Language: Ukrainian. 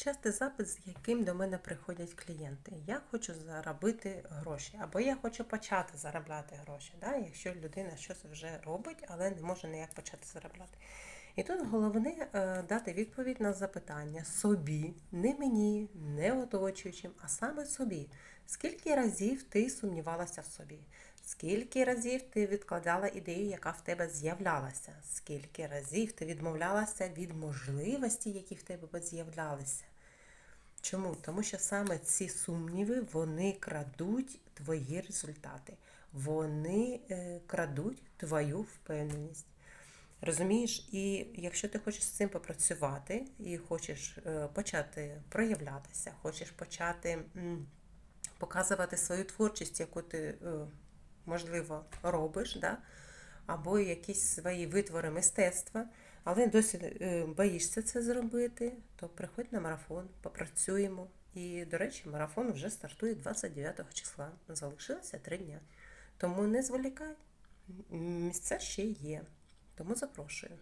частий запит, з яким до мене приходять клієнти. Я хочу заробити гроші, або я хочу почати заробляти гроші. Да? Якщо людина щось вже робить, але не може ніяк почати заробляти. І тут головне е, дати відповідь на запитання собі, не мені, не оточуючим, а саме собі. Скільки разів ти сумнівалася в собі? Скільки разів ти відкладала ідею, яка в тебе з'являлася? Скільки разів ти відмовлялася від можливостей, які в тебе з'являлися? Чому? Тому що саме ці сумніви вони крадуть твої результати, вони е, крадуть твою впевненість. Розумієш, і якщо ти хочеш з цим попрацювати і хочеш е, почати проявлятися, хочеш почати показувати свою творчість, яку ти, е, можливо, робиш, да? або якісь свої витвори мистецтва, але досі е, боїшся це зробити, то приходь на марафон, попрацюємо. І, до речі, марафон вже стартує 29 числа. Залишилося три дня. Тому не зволікай, місця ще є. Тому запрошую.